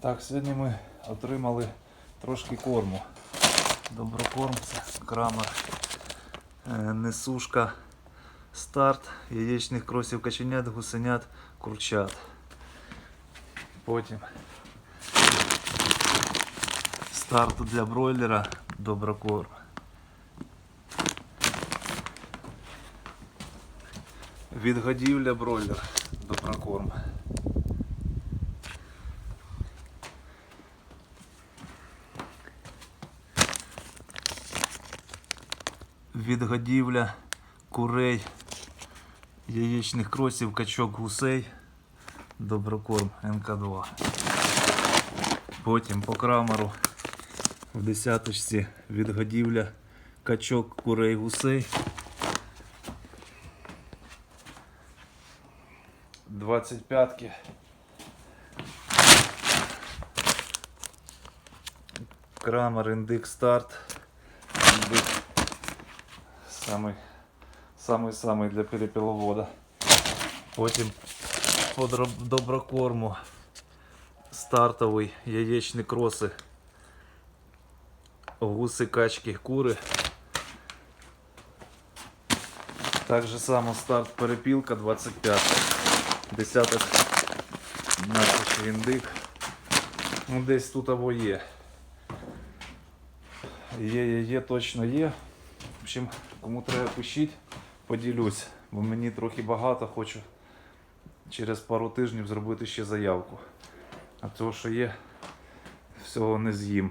Так, сьогодні ми отримали трошки корму. Доброкорм, це крамер, несушка, старт, яєчних кросів каченят, гусенят, курчат. Потім старт для бройлера, доброкорм. Відгодівля бройлер, доброкорм. Відгодівля курей, яєчних кросів, качок, гусей, доброкорм НК2. Потім по крамеру в десяточці відгодівля качок, курей, гусей. 25-ки. Крамер, індик, старт. Індик. Самий, самий самий для перепіловода. Потім по доброкорму стартовий яєчні кроси. Гуси, качки, кури. Так же само старт перепілка 25. Десяток наче індик. Ну десь тут або є. Є, є, є, точно є. Общем, кому треба пишіть, поділюсь, бо мені трохи багато, хочу через пару тижнів зробити ще заявку. А того, що є, всього не з'їм.